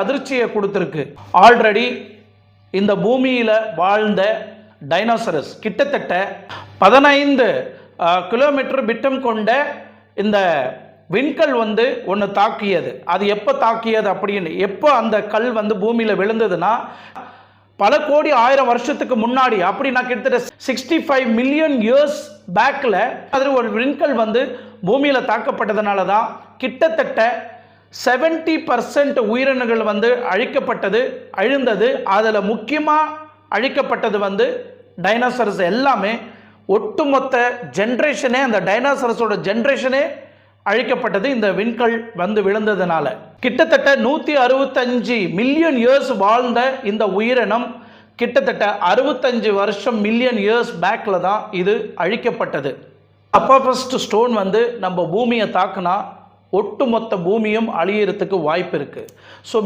அதிர்ச்சியை கொடுத்துருக்கு. ஆல்ரெடி இந்த பூமியில் வாழ்ந்த டைனோசரஸ் கிட்டத்தட்ட பதினைந்து கிலோமீட்டர் விட்டம் கொண்ட இந்த விண்கல் வந்து ஒன்று தாக்கியது. அது எப்போ தாக்கியது அப்படின்னு எப்போ அந்த கல் வந்து பூமியில் விழுந்ததுன்னா பல கோடி ஆயிரம் வருஷத்துக்கு முன்னாடி அப்படின்னா கிட்டத்தட்ட சிக்ஸ்டி ஃபைவ் மில்லியன் இயர்ஸ் பேக்கில் அதில் ஒரு விண்கல் வந்து பூமியில் தாக்கப்பட்டதுனால தான் கிட்டத்தட்ட செவன்டி பர்சன்ட் உயிரினங்கள் வந்து அழிக்கப்பட்டது அழிந்தது அதில் முக்கியமாக அழிக்கப்பட்டது வந்து டைனாசரஸ் எல்லாமே ஒட்டுமொத்த ஜென்ரேஷனே அந்த டைனோசரஸோட ஜென்ரேஷனே அழிக்கப்பட்டது இந்த விண்கல் வந்து விழுந்ததுனால. கிட்டத்தட்ட நூற்றி அறுபத்தஞ்சு மில்லியன் இயர்ஸ் வாழ்ந்த இந்த உயிரினம் கிட்டத்தட்ட அறுபத்தஞ்சு வருஷம் மில்லியன் இயர்ஸ் பேக்கில் தான் இது அழிக்கப்பட்டது. அப்போஃபஸ்ட் ஸ்டோன் வந்து நம்ம பூமியை தாக்குனா ஒட்டுமொத்த பூமியும் அழியறதுக்கு வாய்ப்பு இருக்குது ஸோ